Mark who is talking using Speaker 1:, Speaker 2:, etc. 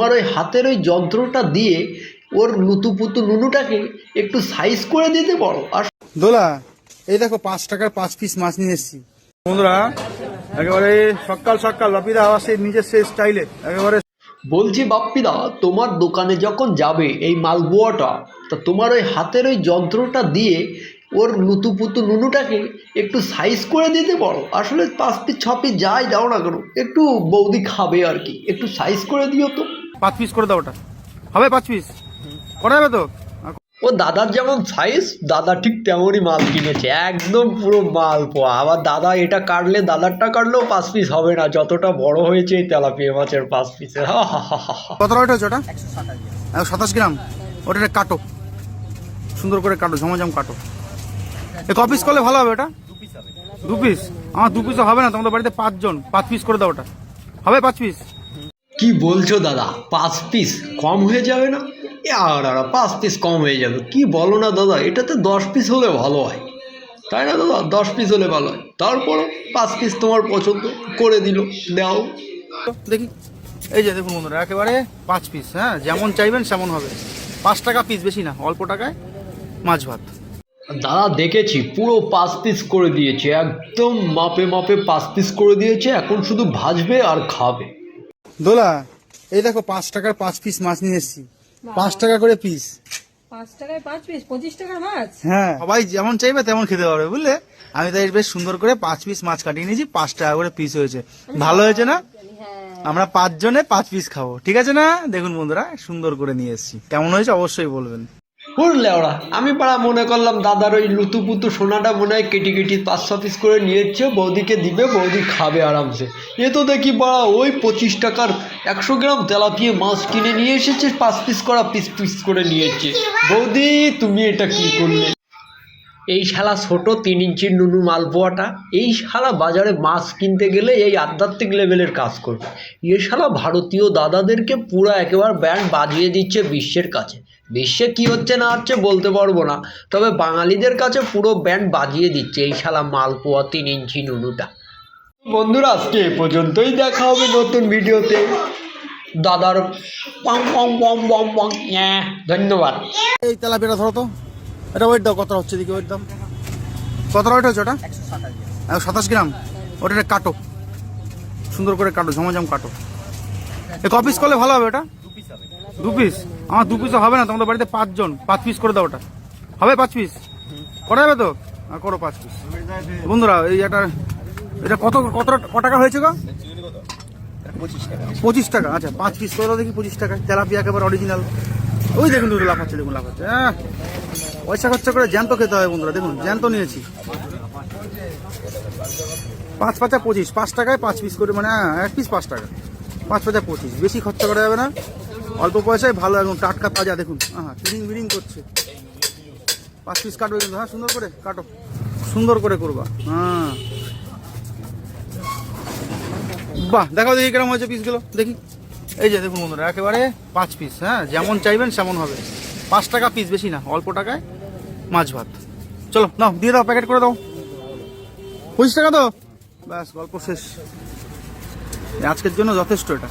Speaker 1: তোমার ওই হাতের ওই যন্ত্রটা দিয়ে ওর লুতুপুতু নুনুটাকে একটু সাইজ করে দিতে পারো। আর
Speaker 2: দোলা এই দেখো পাঁচ টাকার পাঁচ পিস মাছ নিয়ে এসেছি। বন্ধুরা একেবারে সকাল সকাল বাপিদা আবার সেই নিজের সেই স্টাইলে একেবারে
Speaker 1: বলছি বাপ্পিদা তোমার দোকানে যখন যাবে এই মালবুয়াটা তা তোমার ওই হাতের ওই যন্ত্রটা দিয়ে ওর লুতুপুতু নুনুটাকে একটু সাইজ করে দিতে পারো। আসলে পাঁচ পিস ছ পিস যাই দাও না কেন একটু বৌদি খাবে আর কি একটু সাইজ করে দিও তো।
Speaker 2: পাঁচ পিস করে দাও ওটা। হবে পাঁচ পিস করা যাবে তো?
Speaker 1: ও দাদার যেমন সাইজ দাদা ঠিক তেমনই মাল কিনেছে। একদম পুরো মাল পোয়া। আবার দাদা এটা কাটলে দাদারটা কাটলেও পাঁচ পিস হবে না। যতটা বড় হয়েছে এই তেলাপিয়া মাছের পাঁচ পিসের।
Speaker 2: কত ওটা? একশো সাতাশ গ্রাম। ওটা একটা কাটো। সুন্দর করে কাটো ঝমাঝম কাটো। এ ক পিস করলে ভালো হবে ওটা? দু পিস আমার দু পিসও হবে না তোমাদের বাড়িতে পাঁচজন। পাঁচ পিস করে দাও ওটা। হবে পাঁচ পিস
Speaker 1: কি বলছো দাদা? পাঁচ পিস কম হয়ে যাবে না? এ আর আর পাঁচ পিস কম হয়ে যাবে। কি বলো না দাদা? এটাতে দশ পিস হলে ভালো হয়। তাই না দাদা? দশ পিস হলে ভালো হয়। তারপরও পাঁচ পিস তোমার পছন্দ করে দিল দাও।
Speaker 2: দেখি এই যে দেখুন বন্ধুরা একেবারে পাঁচ পিস হ্যাঁ? যেমন চাইবেন সেমন হবে। পাঁচ টাকা পিস বেশি না অল্প টাকায় মাছ ভাত।
Speaker 1: দাদা দেখেছি পুরো পাঁচ পিস করে দিয়েছে। একদম মাপে মাপে পাঁচ পিস করে দিয়েছে। এখন শুধু ভাজবে আর খাবে।
Speaker 2: দোলা এই দেখো পাঁচ টাকার পাঁচ পিস মাছ নিয়ে এসেছি। পাঁচ টাকা করে পিস
Speaker 3: পাঁচ টাকায় পাঁচ পিস পঁচিশ টাকার মাছ?
Speaker 2: হ্যাঁ। সবাই যেমন চাইবে তেমন খেতে পারবে বুঝলে? আমি তাই বেশ সুন্দর করে পাঁচ পিস মাছ কাটিয়ে নিয়েছি পাঁচ টাকা করে পিস হয়েছে। ভালো হয়েছে না? আমরা পাঁচজনে পাঁচ পিস খাব ঠিক আছে না? দেখুন বন্ধুরা সুন্দর করে নিয়ে এসেছি। কেমন হয়েছে অবশ্যই বলবেন।
Speaker 1: বুঝলে ওরা? আমি পাড়া মনে করলাম, দাদার ওই লুতুপুতু সোনাটা মনে হয় কেটে কেটে পাঁচ, ছ পিস করে নিয়েছে, বৌদিকে দিবে, বৌদি খাবে আরামসে। এ তো দেখি পাড়া ওই পঁচিশ টাকার একশো গ্রাম তেলাপিয়ে মাছ কিনে নিয়ে এসেছে, পাঁচ পিস করা পিস পিস করে নিয়েছে। বৌদি, তুমি এটা কি করলে? এই শালা ছোট তিন ইঞ্চির নুনু মালপোয়াটা এই শালা বাজারে মাছ কিনতে গেলে এই আধ্যাত্মিক লেভেলের কাজ করবে। এ শালা ভারতীয় দাদাদেরকে পুরো একেবারে ব্যান্ড বাজিয়ে দিচ্ছে বিশ্বের কাছে। বিশ্বে কি হচ্ছে না হচ্ছে বলতে পারব না, তবে বাঙালিদের কাছে পুরো ব্যান্ড বাজিয়ে দিচ্ছে এই শালা মালপোয়া তিন ইঞ্চি নুনুটা। বন্ধুরা, আজকে এ পর্যন্তই দেখা হবে নতুন ভিডিওতে। দাদার পম পম পম পম পম হ্যাঁ ধন্যবাদ।
Speaker 2: এই তেলাপিয়াটা ধরো তো। এটা ওয়েট দাও কত হচ্ছে দিকে ওয়েট দাও কত ওয়েট হচ্ছে ওটা? সাতাশ। গ্রাম? ওটা কাটো। সুন্দর করে কাটো ঝমাঝম কাটো। এ ক পিস করলে ভালো হবে ওটা? দু পিস আমার দু পিসও হবে না তোমাদের বাড়িতে পাঁচজন। পাঁচ পিস করে দাও ওটা। হবে পাঁচ পিস করা যাবে তো? করো পাঁচ পিস বন্ধুরা এই একটা এটা কত কত ক টাকা হয়েছে গো? পঁচিশ টাকা। আচ্ছা পাঁচ পিস করে দেখি পঁচিশ টাকা তেলাপিয়া একেবারে অরিজিনাল ওই দেখুন দুটো লাফাচ্ছে দেখুন লাফাচ্ছে। হ্যাঁ পয়সা খরচা করে জ্যান্ত খেতে হবে বন্ধুরা দেখুন জ্যান্ত নিয়েছি। পাঁচ পাঁচা পঁচিশ পাঁচ টাকায় পাঁচ পিস করে মানে হ্যাঁ, এক পিস পাঁচ টাকা। পাঁচ পাঁচা পঁচিশ বেশি খরচা করা যাবে না। অল্প পয়সায় ভালো একদম টাটকা তাজা দেখুন হ্যাঁ বিরিং বিরিং করছে। পাঁচ পিস কাটবে কিন্তু হ্যাঁ সুন্দর করে কাটো সুন্দর করে করবা হ্যাঁ। বাহ দেখাও দেখি কেমন হয়েছে পিসগুলো দেখি। এই যে দেখুন বন্ধুরা একেবারে পাঁচ পিস হ্যাঁ যেমন চাইবেন সেমন হবে। পাঁচ টাকা পিস বেশি না, অল্প টাকায় মাছ ভাত। চলো, নাও, দিয়ে দাও প্যাকেট করে দাও। পঁচিশ টাকা তো ব্যাস, গল্প শেষ। আজকের জন্য যথেষ্ট এটা।